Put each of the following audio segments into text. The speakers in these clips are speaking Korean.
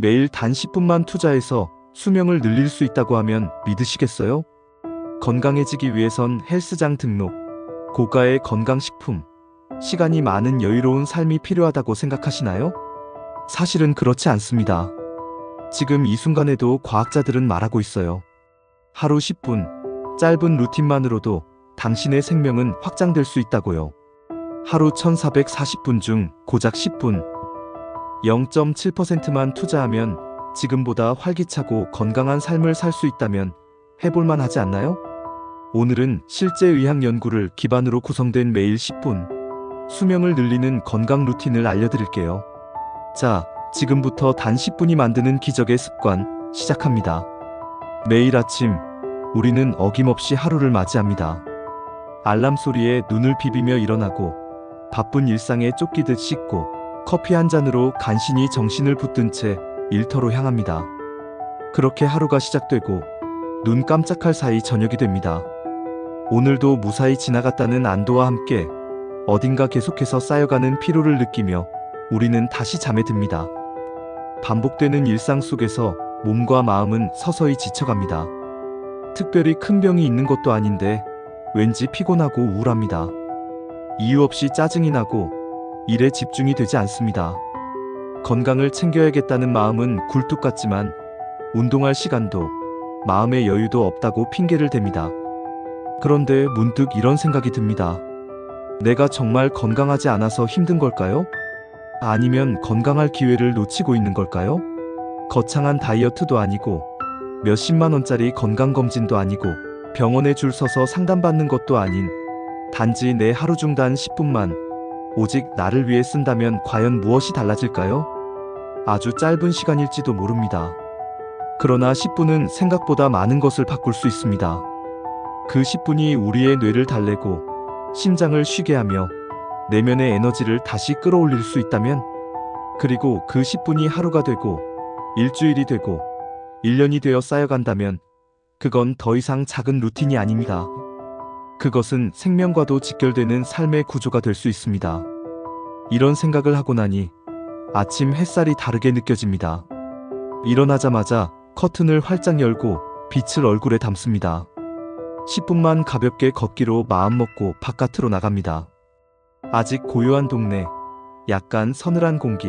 매일 단 10분만 투자해서 수명을 늘릴 수 있다고 하면 믿으시겠어요? 건강해지기 위해선 헬스장 등록, 고가의 건강식품, 시간이 많은 여유로운 삶이 필요하다고 생각하시나요? 사실은 그렇지 않습니다. 지금 이 순간에도 과학자들은 말하고 있어요. 하루 10분, 짧은 루틴만으로도 당신의 생명은 확장될 수 있다고요. 하루 1440분 중 고작 10분, 0.7%만 투자하면 지금보다 활기차고 건강한 삶을 살 수 있다면 해볼만 하지 않나요? 오늘은 실제 의학 연구를 기반으로 구성된 매일 10분 수명을 늘리는 건강 루틴을 알려드릴게요. 자, 지금부터 단 10분이 만드는 기적의 습관 시작합니다. 매일 아침 우리는 어김없이 하루를 맞이합니다. 알람 소리에 눈을 비비며 일어나고 바쁜 일상에 쫓기듯 씻고 커피 한 잔으로 간신히 정신을 붙든 채 일터로 향합니다. 그렇게 하루가 시작되고 눈 깜짝할 사이 저녁이 됩니다. 오늘도 무사히 지나갔다는 안도와 함께 어딘가 계속해서 쌓여가는 피로를 느끼며 우리는 다시 잠에 듭니다. 반복되는 일상 속에서 몸과 마음은 서서히 지쳐갑니다. 특별히 큰 병이 있는 것도 아닌데 왠지 피곤하고 우울합니다. 이유 없이 짜증이 나고 일에 집중이 되지 않습니다. 건강을 챙겨야겠다는 마음은 굴뚝 같지만 운동할 시간도 마음의 여유도 없다고 핑계를 댑니다. 그런데 문득 이런 생각이 듭니다. 내가 정말 건강하지 않아서 힘든 걸까요? 아니면 건강할 기회를 놓치고 있는 걸까요? 거창한 다이어트도 아니고 몇십만 원짜리 건강검진도 아니고 병원에 줄 서서 상담받는 것도 아닌 단지 내 하루 중단 10분만 오직 나를 위해 쓴다면 과연 무엇이 달라질까요? 아주 짧은 시간일지도 모릅니다. 그러나 10분은 생각보다 많은 것을 바꿀 수 있습니다. 그 10분이 우리의 뇌를 달래고 심장을 쉬게 하며 내면의 에너지를 다시 끌어올릴 수 있다면 그리고 그 10분이 하루가 되고 일주일이 되고 1년이 되어 쌓여간다면 그건 더 이상 작은 루틴이 아닙니다. 그것은 생명과도 직결되는 삶의 구조가 될 수 있습니다. 이런 생각을 하고 나니 아침 햇살이 다르게 느껴집니다. 일어나자마자 커튼을 활짝 열고 빛을 얼굴에 담습니다. 10분만 가볍게 걷기로 마음먹고 바깥으로 나갑니다. 아직 고요한 동네, 약간 서늘한 공기,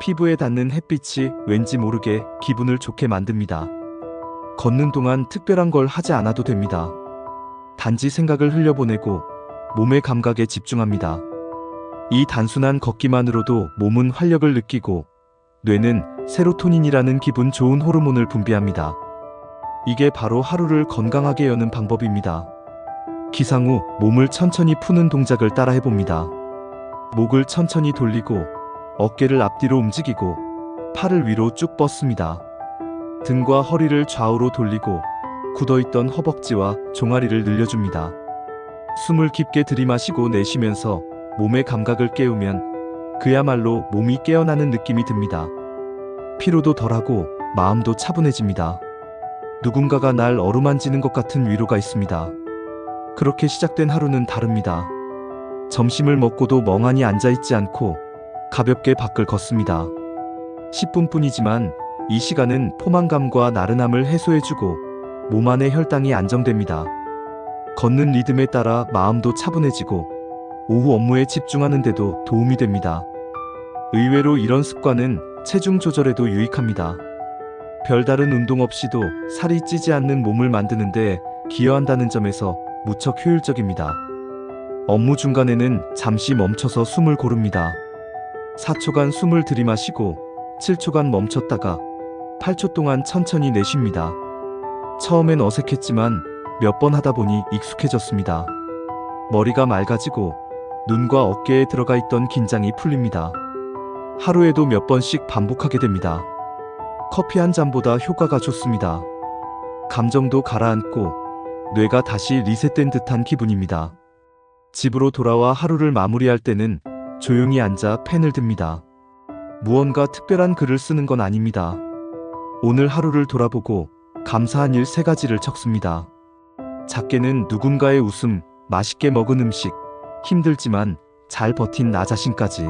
피부에 닿는 햇빛이 왠지 모르게 기분을 좋게 만듭니다. 걷는 동안 특별한 걸 하지 않아도 됩니다. 단지 생각을 흘려보내고 몸의 감각에 집중합니다. 이 단순한 걷기만으로도 몸은 활력을 느끼고 뇌는 세로토닌이라는 기분 좋은 호르몬을 분비합니다. 이게 바로 하루를 건강하게 여는 방법입니다. 기상 후 몸을 천천히 푸는 동작을 따라 해봅니다. 목을 천천히 돌리고 어깨를 앞뒤로 움직이고 팔을 위로 쭉 뻗습니다. 등과 허리를 좌우로 돌리고 굳어있던 허벅지와 종아리를 늘려줍니다. 숨을 깊게 들이마시고 내쉬면서 몸의 감각을 깨우면 그야말로 몸이 깨어나는 느낌이 듭니다. 피로도 덜하고 마음도 차분해집니다. 누군가가 날 어루만지는 것 같은 위로가 있습니다. 그렇게 시작된 하루는 다릅니다. 점심을 먹고도 멍하니 앉아있지 않고 가볍게 밖을 걷습니다. 10분뿐이지만 이 시간은 포만감과 나른함을 해소해주고 몸 안의 혈당이 안정됩니다. 걷는 리듬에 따라 마음도 차분해지고 오후 업무에 집중하는데도 도움이 됩니다. 의외로 이런 습관은 체중 조절에도 유익합니다. 별다른 운동 없이도 살이 찌지 않는 몸을 만드는데 기여한다는 점에서 무척 효율적입니다. 업무 중간에는 잠시 멈춰서 숨을 고릅니다. 4초간 숨을 들이마시고 7초간 멈췄다가 8초 동안 천천히 내쉽니다. 처음엔 어색했지만 몇 번 하다 보니 익숙해졌습니다. 머리가 맑아지고 눈과 어깨에 들어가 있던 긴장이 풀립니다. 하루에도 몇 번씩 반복하게 됩니다. 커피 한 잔보다 효과가 좋습니다. 감정도 가라앉고 뇌가 다시 리셋된 듯한 기분입니다. 집으로 돌아와 하루를 마무리할 때는 조용히 앉아 펜을 듭니다. 무언가 특별한 글을 쓰는 건 아닙니다. 오늘 하루를 돌아보고 감사한 일 세 가지를 적습니다. 작게는 누군가의 웃음, 맛있게 먹은 음식, 힘들지만 잘 버틴 나 자신까지.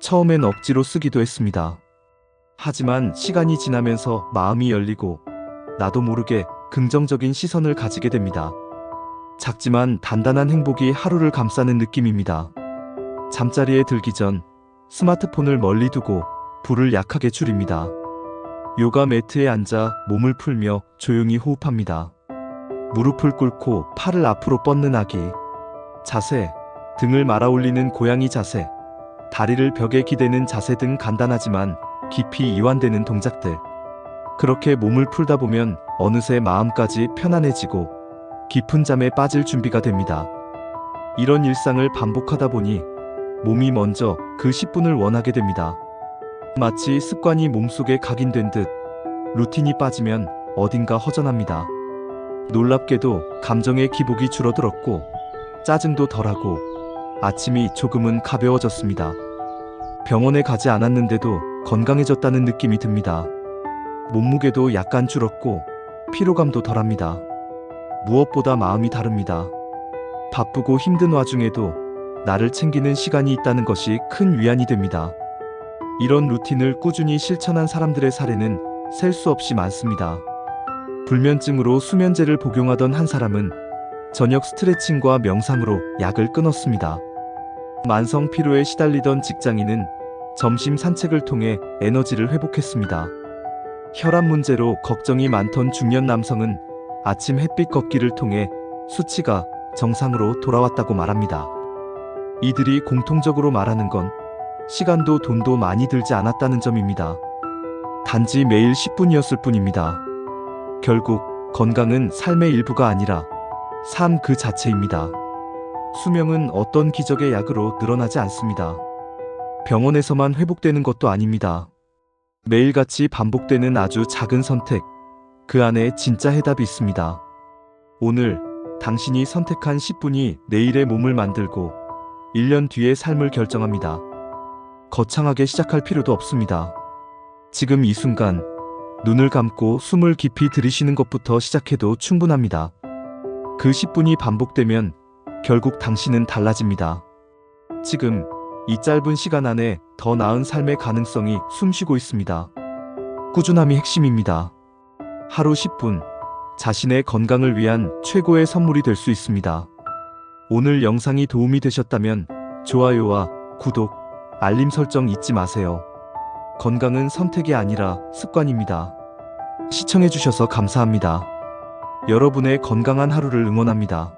처음엔 억지로 쓰기도 했습니다. 하지만 시간이 지나면서 마음이 열리고 나도 모르게 긍정적인 시선을 가지게 됩니다. 작지만 단단한 행복이 하루를 감싸는 느낌입니다. 잠자리에 들기 전 스마트폰을 멀리 두고 불을 약하게 줄입니다. 요가 매트에 앉아 몸을 풀며 조용히 호흡합니다. 무릎을 꿇고 팔을 앞으로 뻗는 아기. 자세, 등을 말아 올리는 고양이 자세, 다리를 벽에 기대는 자세 등 간단하지만 깊이 이완되는 동작들. 그렇게 몸을 풀다 보면 어느새 마음까지 편안해지고 깊은 잠에 빠질 준비가 됩니다. 이런 일상을 반복하다 보니 몸이 먼저 그 10분을 원하게 됩니다. 마치 습관이 몸속에 각인된 듯 루틴이 빠지면 어딘가 허전합니다. 놀랍게도 감정의 기복이 줄어들었고 짜증도 덜하고 아침이 조금은 가벼워졌습니다. 병원에 가지 않았는데도 건강해졌다는 느낌이 듭니다. 몸무게도 약간 줄었고 피로감도 덜합니다. 무엇보다 마음이 다릅니다. 바쁘고 힘든 와중에도 나를 챙기는 시간이 있다는 것이 큰 위안이 됩니다. 이런 루틴을 꾸준히 실천한 사람들의 사례는 셀 수 없이 많습니다. 불면증으로 수면제를 복용하던 한 사람은 저녁 스트레칭과 명상으로 약을 끊었습니다. 만성 피로에 시달리던 직장인은 점심 산책을 통해 에너지를 회복했습니다. 혈압 문제로 걱정이 많던 중년 남성은 아침 햇빛 걷기를 통해 수치가 정상으로 돌아왔다고 말합니다. 이들이 공통적으로 말하는 건 시간도 돈도 많이 들지 않았다는 점입니다. 단지 매일 10분이었을 뿐입니다. 결국 건강은 삶의 일부가 아니라 삶 그 자체입니다. 수명은 어떤 기적의 약으로 늘어나지 않습니다. 병원에서만 회복되는 것도 아닙니다. 매일같이 반복되는 아주 작은 선택, 그 안에 진짜 해답이 있습니다. 오늘 당신이 선택한 10분이 내일의 몸을 만들고 1년 뒤의 삶을 결정합니다. 거창하게 시작할 필요도 없습니다. 지금 이 순간 눈을 감고 숨을 깊이 들이쉬는 것부터 시작해도 충분합니다. 그 10분이 반복되면 결국 당신은 달라집니다. 지금 이 짧은 시간 안에 더 나은 삶의 가능성이 숨쉬고 있습니다. 꾸준함이 핵심입니다. 하루 10분 자신의 건강을 위한 최고의 선물이 될 수 있습니다. 오늘 영상이 도움이 되셨다면 좋아요와 구독, 알림 설정 잊지 마세요. 건강은 선택이 아니라 습관입니다. 시청해주셔서 감사합니다. 여러분의 건강한 하루를 응원합니다.